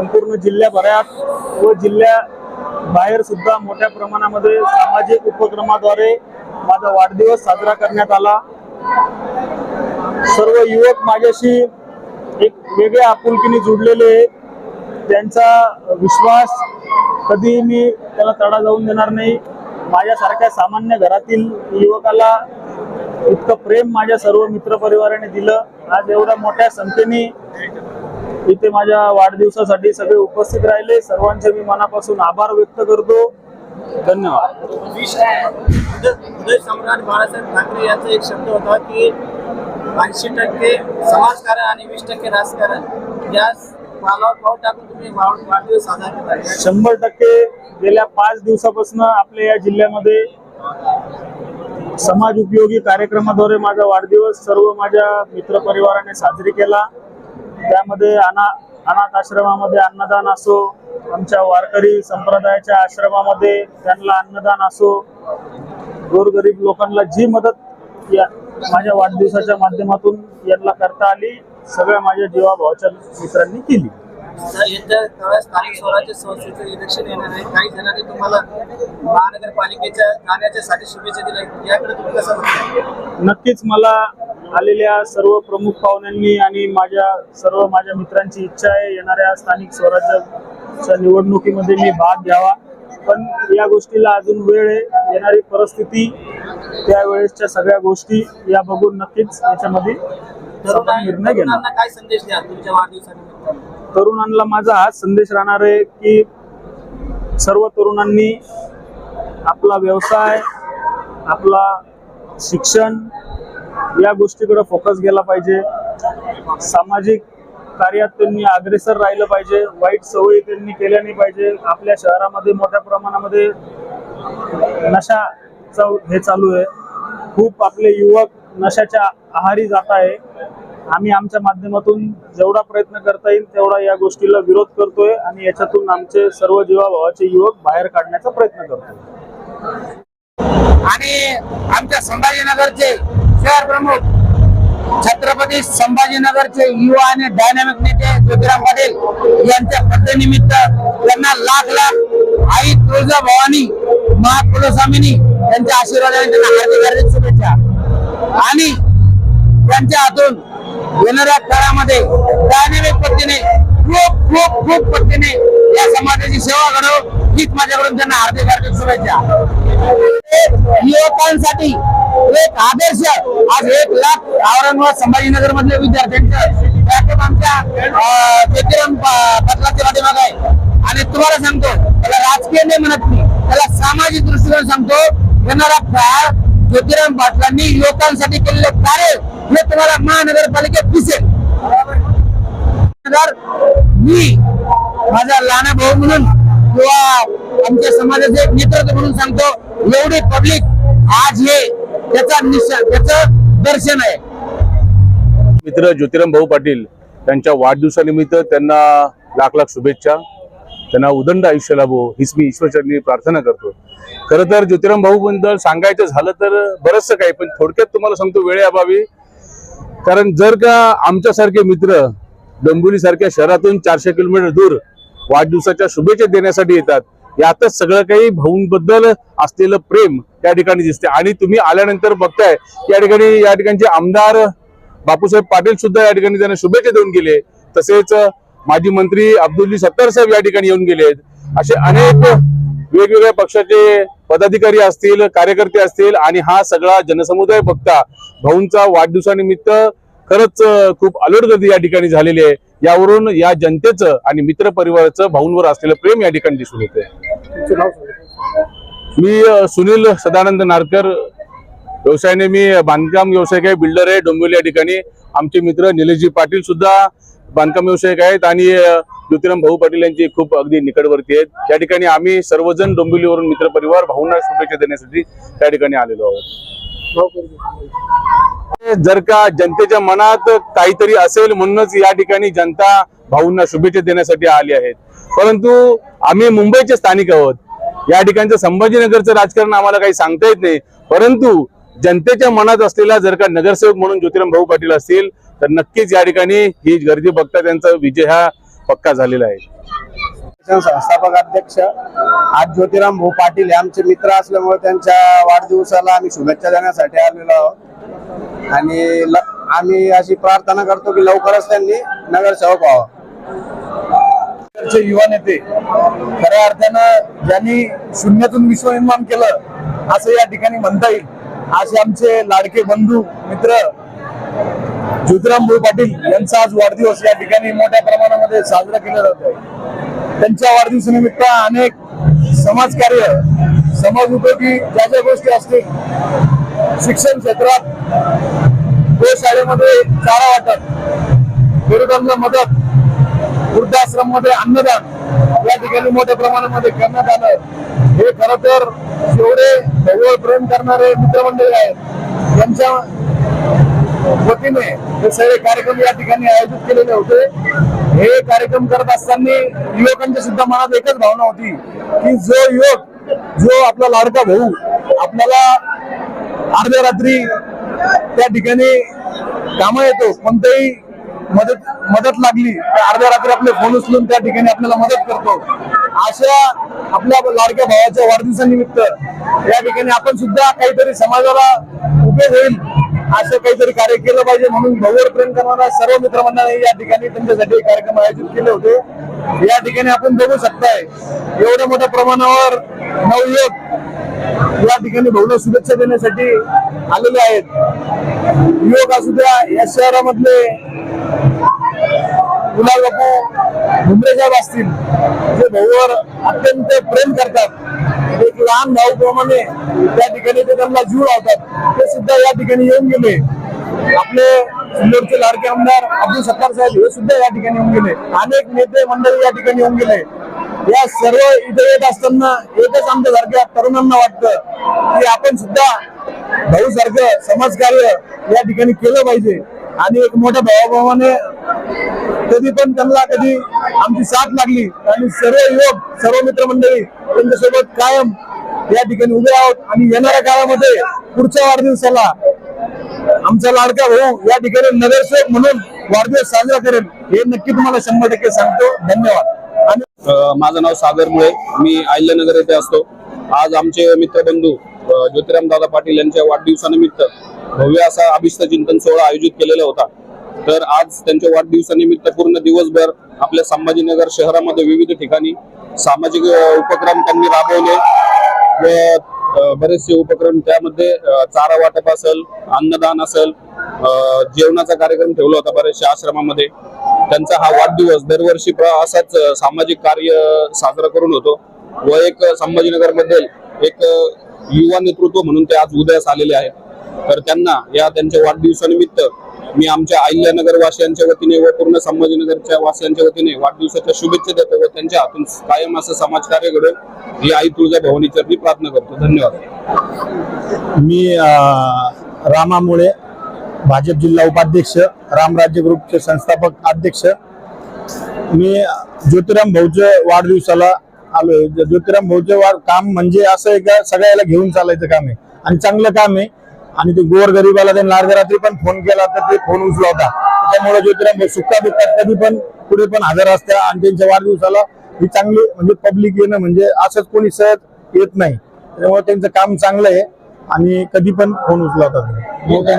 संपूर्ण जिल्ह्याभरात व जिल्ह्या बाहेर सुद्धा मोठ्या प्रमाणामध्ये सामाजिक उपक्रमाद्वारे माझा वाढदिवस साजरा करण्यात आला. सर्व युवक माझ्याशी एक वेगळ्या आपुलकीने जुडलेले त्यांचा विश्वास कधी मी त्याला तडा जाऊन देणार नाही. माझ्यासारख्या सामान्य घरातील युवकाला इतकं प्रेम माझ्या सर्व मित्रपरिवाराने दिलं. आज एवढ्या मोठ्या संख्येने इथे माझ्या वाढदिवसासाठी सगळे उपस्थित राहिले. सर्वांचे मी मनापासून आभार व्यक्त करतो. धन्यवाद. उदय सम्राट बाळासाहेब ठाकरे यांचा एक शब्द होता की ऐंशी टक्के समाजकारण आणि वीस टक्के राजकारण या. शंभर टक्के गेल्या पाच दिवसापासून आपल्या या जिल्ह्यामध्ये समाज उपयोगी कार्यक्रमाद्वारे माझा वाढदिवस सर्व माझ्या मित्रपरिवाराने साजरी केला. त्यामध्ये अना अनाथ आश्रमामध्ये अन्नदान असो आमच्या वारकरी संप्रदायाच्या आश्रमामध्ये त्यांना अन्नदान असो. गोरगरीब लोकांना जी मदत या माझ्या वाढदिवसाच्या माध्यमातून यांना करता आली सगळ्या माझ्या जीवाभावाच्या मित्रांनी केली. येत्या काळात स्थानिक स्वराज्य संस्थेचं इलेक्शन येणार आहे. काही जणांनी तुम्हाला महानगरपालिकेच्या कार्याच्यासाठी शुभेच्छा दिल्या याकडे तुम्ही कसं? नक्कीच मला आलेल्या सर्व प्रमुख पाहुण्यांनी आणि माझ्या सर्व माझ्या मित्रांची इच्छा आहे येणाऱ्या स्थानिक स्वराज्याच्या निवडणुकीमध्ये मी भाग घ्यावा. पण या गोष्टीला अजून वेळ आहे. येणारी परिस्थिती त्यावेळेसच्या सगळ्या गोष्टी या बघून नक्कीच याच्यामध्ये निर्णय घेणार. काय संदेश द्या तुमच्या वाढदिवसानिमित्त? तरुणांना माझा हाच संदेश राहणार आहे की सर्व तरुणांनी आपला व्यवसाय आपला शिक्षण या गोष्टीकडे फोकस केला पाहिजे. सामाजिक कार्यात त्यांनी अग्रेसर राहिलं पाहिजे. वाईट सवयी त्यांनी केल्या नाही पाहिजे. आपल्या शहरामध्ये मोठ्या प्रमाणामध्ये नशाचं हे चालू आहे. खूप आपले युवक नशाच्या आहारी जात आहे. आम्ही आमच्या माध्यमातून जेवढा प्रयत्न करता येईल तेवढा या गोष्टीला विरोध करतोय आणि याच्यातून आमचे सर्व जीवाभावाचे युवक बाहेर काढण्याचा प्रयत्न करतोय. आणि आमच्या संभाजीनगरचे शहर प्रमुख छत्रपती संभाजीनगरचे युवा आणि डायनामिक नेते ज्योतिराम पाटील यांच्या पद्धतीनिमित्त त्यांना लाख लाख आई तुळजा भवानी महाकुलस्वामिनी यांच्या आशीर्वादाने त्यांना हार्दिक हार्दिक शुभेच्छा. आणि त्यांच्या हातून येणाऱ्या काळामध्ये डायनामिक पद्धतीने खूप खूप खूप पद्धतीने या समाजाची सेवा घडव. हीच माझ्याकडून त्यांना हार्दिक हार्दिक शुभेच्छा. युवकांसाठी एक आदर्श आज एक लाख औरंगाबाद संभाजीनगर मधल्या विद्यार्थ्यांचं बॅकअप आमच्या अं, ज्योतिराम प- पाठीमाग आहे. आणि तुम्हाला सांगतो त्याला राजकीय नाही म्हणत मी त्याला सामाजिक दृष्टिकोन सांगतो. येणारा काळ ज्योतिराम पाटलांनी युवकांसाठी केलेले कार्य हे तुम्हाला महानगरपालिकेत दिसेल मी माझा लहान भाऊ म्हणून किंवा आमच्या समाजाचे एक नेतृत्व म्हणून सांगतो एवढी पब्लिक आज हे त्याचा निशा त्याच दर्शन आहे. मित्र ज्योतिराम भाऊ पाटील त्यांच्या वाढदिवसानिमित्त त्यांना लाख लाख शुभेच्छा. त्यांना उदंड आयुष्य लाभो हीच मी ईश्वरचरणी प्रार्थना करतो. खरं तर ज्योतिराम भाऊ बद्दल सांगायचं झालं तर बरंचसं काही पण थोडक्यात तुम्हाला सांगतो वेळेअभावी कारण जर का आमच्यासारखे मित्र डोंबिवली सारख्या शहरातून चारशे किलोमीटर दूर वाढदिवसाच्या शुभेच्छा देण्यासाठी येतात यातच सगळं काही भाऊंबद्दल असलेलं प्रेम त्या ठिकाणी दिसते आणि तुम्ही आल्यानंतर बघताय या ठिकाणी या ठिकाणचे आमदार बापूसाहेब पाटील सुद्धा या ठिकाणी त्यांना शुभेच्छा देऊन गेले. तसेच माजी मंत्री अब्दुल्ली सत्तार साहेब या ठिकाणी येऊन गेले असे अनेक वेगवेगळ्या पक्षाचे पदाधिकारी असतील कार्यकर्ते असतील आणि हा सगळा जनसमुदाय बघता भाऊंचा वाढदिवसानिमित्त खरंच खूप अलर्ट गर्दी या ठिकाणी झालेली आहे. यावरून या जनतेचं आणि मित्र परिवाराचं भाऊंवर असलेलं प्रेम या ठिकाणी दिसून येते मी सुनील सदानंद नारकर. व्यवसायाने मी बांधकाम व्यावसायिक आहे बिल्डर आहे डोंबिवली या ठिकाणी. आमचे मित्र निलेशजी पाटील सुद्धा बांधकाम व्यावसायिक आहेत आणि ज्योतिराम भाऊ पाटील यांची खूप अगदी निकटवर्ती आहेत. या ठिकाणी आम्ही सर्वजण डोंबिवलीवरून मित्रपरिवार भाऊंना शुभेच्छा देण्यासाठी त्या ठिकाणी आलेलो आहोत. जर का जनतेच्या मनात काहीतरी असेल म्हणूनच या ठिकाणी जनता भाऊंना शुभेच्छा देण्यासाठी आली आहेत. परंतु आम्ही मुंबईचे स्थानिक आहोत. या ठिकाणचं संभाजीनगरचं राजकारण आम्हाला काही सांगता येत नाही. परंतु जनतेच्या मनात असलेला जर का नगरसेवक म्हणून ज्योतिराम भाऊ पाटील असतील तर नक्कीच या ठिकाणी ही गर्दी बघता त्यांचा विजय हा पक्का झालेला आहे. संस्थापक अध्यक्ष आज ज्योतिराम भाऊ पाटील हे आमचे मित्र असल्यामुळे त्यांच्या वाढदिवसाला आम्ही शुभेच्छा देण्यासाठी आलेलो आहोत. आणि आम्ही अशी प्रार्थना करतो की लवकरच त्यांनी नगरसेवक व्हावा. युवा नेते खऱ्या अर्थानं ज्यांनी शून्यातून विश्व निर्माण केलं असं या ठिकाणी म्हणता येईल. असे आमचे लाडके बंधू मित्र ज्योतिराम भाऊ पाटील यांचा आज वाढदिवस या ठिकाणी मोठ्या प्रमाणामध्ये साजरा केला जात आहे. त्यांच्या वाढदिवसानिमित्त अनेक समाजकार्य समाज उपयोगी ज्या ज्या गोष्टी असतील शिक्षण क्षेत्रात गोशाळेमध्ये चारा वाटप गरीबांना मदत वृद्धाश्रममध्ये अन्नदान या ठिकाणी मोठ्या प्रमाणामध्ये करण्यात आलं. हे खर तर जेवढे जवळ प्रेम करणारे मित्रमंडळी आहेत. त्यांच्या वतीने हे सगळे कार्यक्रम या ठिकाणी आयोजित केलेले होते. हे कार्यक्रम करत असताना युवकांच्या सुद्धा मनात एकच भावना होती की जो युवक जो आपला लाडका भाऊ आपल्याला अर्ध्या रात्री त्या ठिकाणी कामं येतो कोणत्याही मदत मदत लागली तर अर्ध्या रात्री आपले फोन उचलून त्या ठिकाणी आपल्याला मदत करतो. अशा आपल्या लाडक्या भावाच्या वाढदिवसानिमित्त या ठिकाणी आपण सुद्धा काहीतरी समाजाला उपयोग होईल. असं काहीतरी कार्य केलं पाहिजे म्हणून भगवर प्रेम करणारा सर्व मित्रमंडळांनी या ठिकाणी त्यांच्यासाठी कार्यक्रम आयोजित केले होते. या ठिकाणी आपण बघू शकताय एवढ्या मोठ्या प्रमाणावर नवयुवक या ठिकाणी भव्य शुभेच्छा देण्यासाठी आलेले आहेत. युवक असू द्या या शहरामधले कुणाल बापू मुंबई साहेब असतील. जे भाऊवर अत्यंत प्रेम करतात. एक लहान भाऊ प्रमाणे त्या ठिकाणी ते त्यांना जीव लावतात. ते सुद्धा या ठिकाणी येऊन गेले. आपले सिल्लोडचे लाडके आमदार अब्दुल सत्तार साहेब हे सुद्धा या ठिकाणी येऊन गेले. अनेक नेते मंडळी या ठिकाणी येऊन गेले. या सर्व इथे येत असताना एकच आमच्या सारख्या तरुणांना वाटतं की आपण सुद्धा भाऊ सारखं समाजकार्य या ठिकाणी केलं पाहिजे. आणि एक मोठ्या भावाभावाने कधी पण त्यांना कधी आमची साथ लागली आणि सर्व युवक सर्व मित्रमंडळी त्यांच्यासोबत कायम या ठिकाणी उभे आहोत आणि येणाऱ्या काळामध्ये पुढच्या वाढदिवसाला आमचा लाडका भाऊ या ठिकाणी नगरसेवक म्हणून वाढदिवस साजरा करेल हे नक्की तुम्हाला शंभर टक्के सांगतो. धन्यवाद. आणि माझं नाव सागर मुळे. मी आयल्यानगर येथे असतो. आज आमचे मित्रबंधू ज्योतिराम दादा पाटील यांच्या वाढदिवसानिमित्त भव्य असा अभिष्ट चिंतन सोहळा आयोजित केलेला होता. तर आज त्यांच्या वाढदिवसानिमित्त पूर्ण दिवसभर आपल्या संभाजीनगर शहरामध्ये विविध ठिकाणी सामाजिक उपक्रम त्यांनी राबवले व बरेचसे उपक्रम त्यामध्ये चारा वाटप असेल अन्नदान असेल जेवणाचा कार्यक्रम ठेवला होता बऱ्याचशा आश्रमामध्ये. त्यांचा हा वाढदिवस दरवर्षी प्र- असाच सामाजिक कार्य साजरा करून होतो व एक संभाजीनगरमध्ये एक युवा नेतृत्व म्हणून ते आज उदयास आलेले आहे. तर त्यांना या त्यांच्या वाढदिवसानिमित्त मी आमच्या अहिल्यानगर वासियांच्या वतीने व पूर्ण संभाजीनगरच्या वासियांच्या वतीने वाढदिवसाच्या शुभेच्छा देतो व त्यांच्या हातून कायम असं समाजकार्य घडेल ही आई तुळजा भवानी चरणी प्रार्थना करतो. धन्यवाद. मी रामामुळे भाजप जिल्हा उपाध्यक्ष रामराज्य ग्रुपचे संस्थापक अध्यक्ष. मी ज्योतिराम भाऊच्या वाढदिवसाला आलोय. ज्योतिराम भाऊचे वाढ काम म्हणजे असं आहे का सगळ्याला घेऊन चालायचं काम आहे. आणि चांगलं काम आहे. आणि ते गोर गरीबाला त्यांना अर्ध्या रात्री पण फोन केला तर ते फोन उचला होता. त्यामुळे ज्योतिराम सुक्का दुःखात कधी पण पुढे पण हजर असतात आणि त्यांच्या वाढदिवसाला ही चांगली म्हणजे पब्लिक येणं म्हणजे असंच कोणी सहज येत नाही. त्यामुळे त्यांचं काम चांगलं आहे आणि कधी पण फोन त्यांना त्या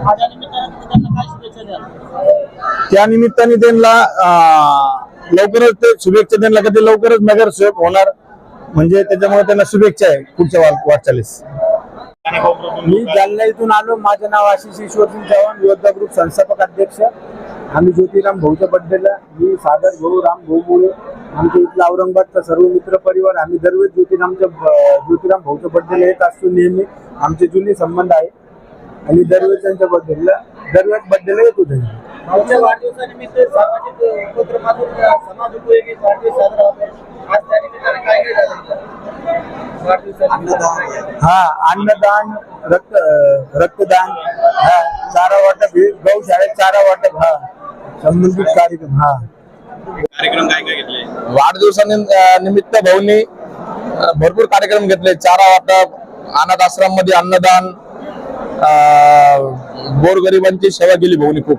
त्या निमित्तानं तुम्ही त्यांना त्या निमित्ताने त्यांना लवकरच ते शुभेच्छा त्यांना कधी लवकरच नगरसेवक होणार. म्हणजे त्याच्यामुळे त्यांना शुभेच्छा आहे पुढच्या वाटचालीस. मी जालना इथून आलो. माझं नाव आशिष ईश्वरसिंग चव्हाण योद्धा ग्रुप संस्थापक अध्यक्ष. आम्ही ज्योतिराम भाऊच्या बड्डेला मी सागर भाऊ राम भाऊ मुळे आमच्या इथला औरंगाबादचा सर्व मित्र परिवार आम्ही दरवेळेस ज्योतिरामच्या ज्योतिराम भाऊच्या बड्डेला येत असतो नेहमी. आमचे जुने संबंध आहे. आणि दरवेळेस त्यांच्या बड्डेला दरवेळेस बड्डेला येतो त्यांनी भाऊच्या वाढदिवसानिमित्त सामाजिक उपक्रमातून समाज उपयोगी वाढदिवस साजरा होतो. आज त्या निमित्तानं काय काय झालं वाढदिवसानिमित्त हा अन्नदान रक्त रक्तदान हा चारा वाटप गौशाळेत चारा वाटप हा संबंधित कार्यक्रम हा. कार्यक्रम काय काय घेतले? वाढदिवसानिमित्त भाऊनी भरपूर कार्यक्रम घेतले. चारा वाटप अनाथ आश्रममध्ये अन्नदान अ, गोरगरिबांची सेवा केली भाऊनी खूप.